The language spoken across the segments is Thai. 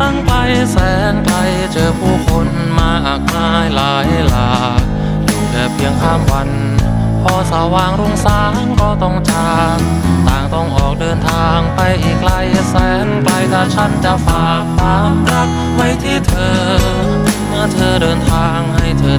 ตั้งไปแสนไกลเจอผู้คนมากมายหลายหลากอยู่แค่เพียงข้ามวัน พอสว่างรุ่งสางก็ต้องจากต่างต้องออกเดินทางไปอีกไกลแสนไกลถ้าฉันจะฝากความรักไว้ที่เธอ เมื่อเธอเดินทางให้เธอ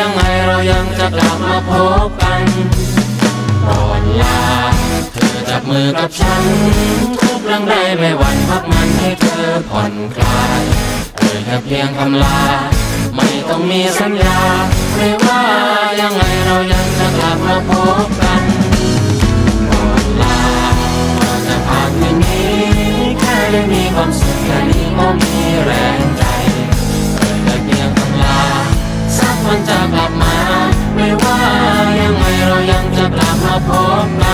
ยังไงเรายังจะกลับมาพบกันก่อนลาเธอจับมือกับฉัน ทุกเรื่องใดไม่หวั่นพักมันให้เธอผ่อนคลายเอ่ยแค่เพียงคำลา ไม่ต้องมีสัญญา ไม่ว่ายังไงเรายังจะกลับมาพบกันก่อนลาก่อจะผ่านคืนนี้แค่ได้มีความสุขแค่นี้ก็มีแรง ว่ายังไงเรายังจะกลับมาพบกัน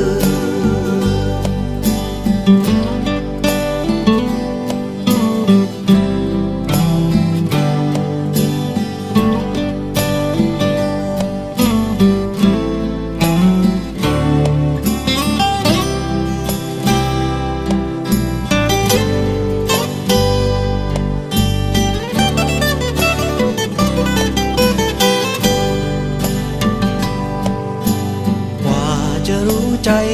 ม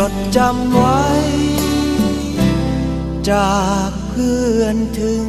จดจำไว้ จากเพื่อนถึง